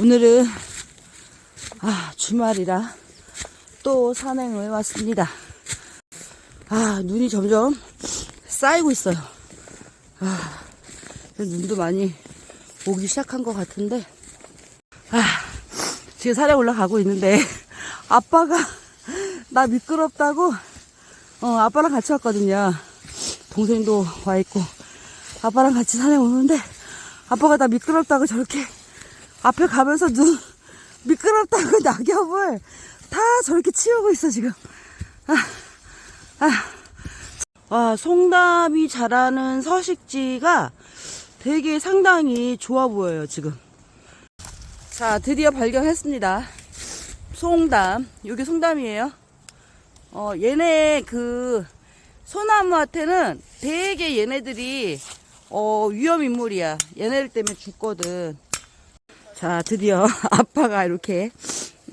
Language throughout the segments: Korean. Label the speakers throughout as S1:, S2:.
S1: 오늘은 아 주말이라 또 산행을 왔습니다. 아 눈이 점점 쌓이고 있어요. 아 눈도 많이 오기 시작한 것 같은데 아 지금 산에 올라가고 있는데 아빠가 나 미끄럽다고 어 아빠랑 같이 왔거든요. 동생도 와 있고 아빠랑 같이 산에 오는데 아빠가 나 미끄럽다고 저렇게 앞에 가면서 눈 미끄럽다고 낙엽을 다 저렇게 치우고 있어 지금. 아, 아. 아, 송담이 자라는 서식지가 되게 상당히 좋아 보여요 지금. 자, 드디어 발견했습니다. 송담. 여기 송담이에요. 어, 얘네 그 소나무한테는 되게 얘네들이 어, 위험인물이야. 얘네들 때문에 죽거든. 자, 드디어 아빠가 이렇게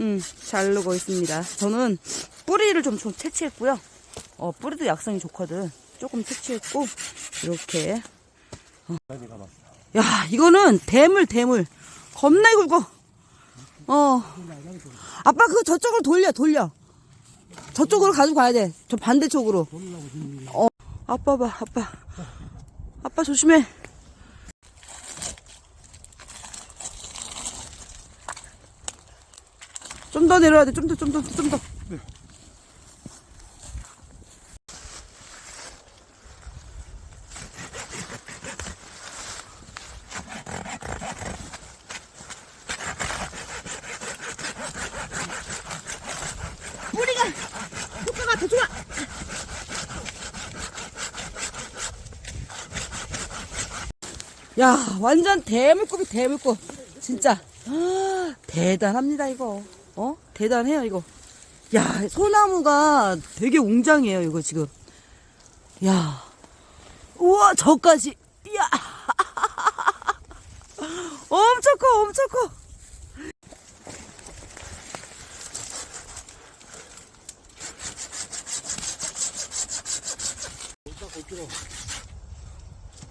S1: 음, 자르고 있습니다. 저는 뿌리를 좀, 좀 채취했고요. 어, 뿌리도 약성이 좋거든. 조금 채취했고 이렇게. 어. 야, 이거는 대물 대물. 겁나 굵어. 어. 아빠 그거 저쪽으로 돌려 돌려. 저쪽으로 가지고 가야 돼. 저 반대쪽으로. 어. 아빠 봐, 아빠. 아빠 조심해. 좀 더 내려야 돼. 좀 더, 좀 더, 좀 더. 뿌리가 효과가 더 좋아. 야, 완전 대물급이 대물급. 진짜. 아, 대단합니다, 이거. 어? 대단해요, 이거. 야, 소나무가 되게 웅장해요, 이거 지금. 야. 우와, 저까지. 야. 엄청 커, 엄청 커.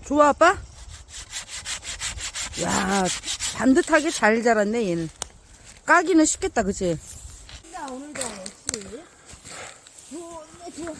S1: 좋아, 아빠? 야, 반듯하게 잘 자랐네, 얘는. 까기는 쉽겠다, 그치?
S2: 나 오늘도 역시 좋네 좋아